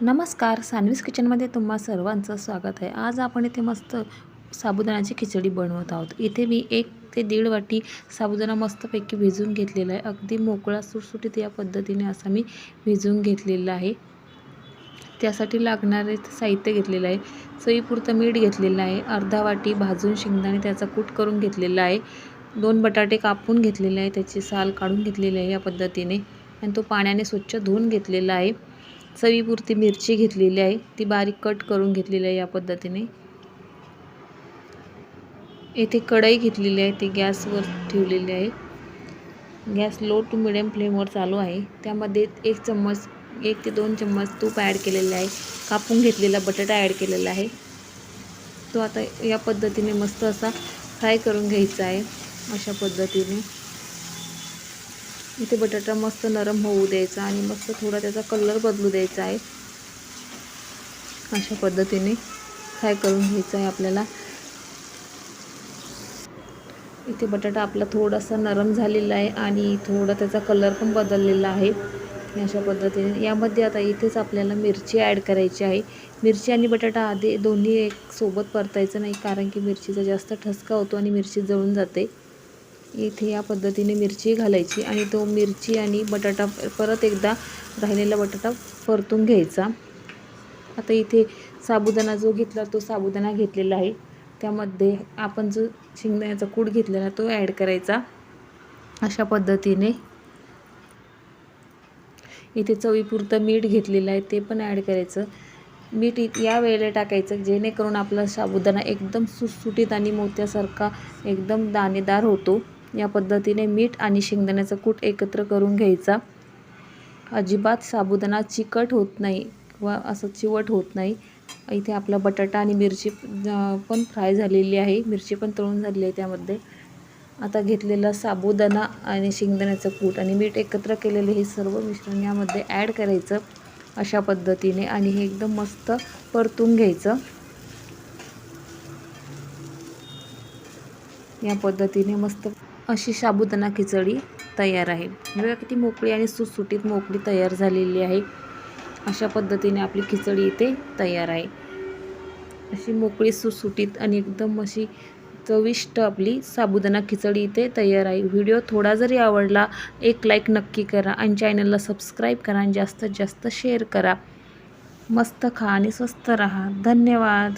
नमस्कार सानवीस किचनमध्ये तुम्हा सर्वांचं स्वागत आहे. आज आपण इथे मस्त साबुदाण्याची खिचडी बनवत आहोत. इथे मी एक ते दीड वाटी साबुदाणा मस्तपैकी भिजवून घेतलेला आहे. अगदी मोकळा सुटसुटीत या पद्धतीने असा मी भिजवून घेतलेला आहे. त्यासाठी लागणारे साहित्य घेतलेलं आहे. चवीपुरतं मीठ घेतलेलं आहे. अर्धा वाटी भाजून शेंगदाणे त्याचा कूट करून घेतलेला आहे. दोन बटाटे कापून घेतलेले आहे. त्याची साल काढून घेतलेली आहे या पद्धतीने. आणि तो पाण्याने स्वच्छ धुवून घेतलेला आहे. चवीपुरती मिरची घेतलेली आहे. ती बारीक कट करून घेतलेली आहे या पद्धतीने. येथे कढई घेतलेली आहे. ती गॅसवर ठेवलेली आहे. गॅस लो टू मिडियम फ्लेमवर चालू आहे. त्यामध्ये एक चम्मच एक ते दोन चम्मच तूप ॲड केलेलं आहे. कापून घेतलेला बटाटा ॲड केलेला आहे. तो आता या पद्धतीने मस्त असा फ्राय करून घ्यायचा आहे. अशा पद्धतीने. इथे बटाटा मस्त नरम होऊ द्यायचा आणि मस्त थोडा त्याचा कलर बदलू द्यायचा आहे. अशा पद्धतीने फ्राय करून घ्यायचा आहे आपल्याला. इथे बटाटा आपला थोडासा नरम झालेला आहे आणि थोडा त्याचा कलर पण बदललेला आहे. अशा पद्धतीने यामध्ये आता इथेच आपल्याला मिरची ॲड करायची आहे. मिरची आणि बटाटा आधी दोन्ही एक सोबत परतायचं नाही कारण की मिरचीचा जास्त ठसका होतो आणि मिरची जळून जाते. इथे या पद्धतीने मिरची घालायची आणि तो मिरची आणि बटाटा परत एकदा राहिलेला बटाटा परतून घ्यायचा. आता इथे साबुदाणा जो घेतला तो साबुदाणा घेतलेला आहे. त्यामध्ये आपण जो शेंगदाण्याचा कूड घेतलेला तो ॲड करायचा. अशा पद्धतीने इथे चवीपुरतं मीठ घेतलेलं आहे ते पण ॲड करायचं. मीठ या वेळेला टाकायचं जेणेकरून आपला साबुदाणा एकदम सुटसुटीत आणि मोत्यासारखा एकदम दाणेदार होतो. या पद्धतीने मीठ आणि शेंगदाण्याचा कूट एकत्र करून घ्यायचा. अजिबात साबुदाणा चिकट होत नाही किंवा असं चिवट होत नाही. इथे आपला बटाटा आणि मिरची पण फ्राय झालेली आहे. मिरची पण तळून झालेली आहे त्यामध्ये. आता घेतलेला साबुदाणा आणि शेंगदाण्याचं कूट आणि मीठ एकत्र केलेले हे सर्व मिश्रण यामध्ये ॲड करायचं अशा पद्धतीने आणि हे एकदम मस्त परतून घ्यायचं. या पद्धतीने मस्त अशी साबुदाणा खिचडी तयार आहे. बघा किती मोकळी आणि सुटसुटीत मोकळी तयार झालेली आहे. अशा पद्धतीने आपली खिचडी इथे तयार आहे. अशी मोकळी सुटसुटीत आणि एकदम अशी चविष्ट आपली साबुदाणा खिचडी इथे तयार आहे. व्हिडिओ थोडा जरी आवडला एक लाईक नक्की करा आणि चॅनलला सबस्क्राईब करा आणि जास्तीत जास्त शेअर करा. मस्त खा आणि स्वस्त रहा. धन्यवाद.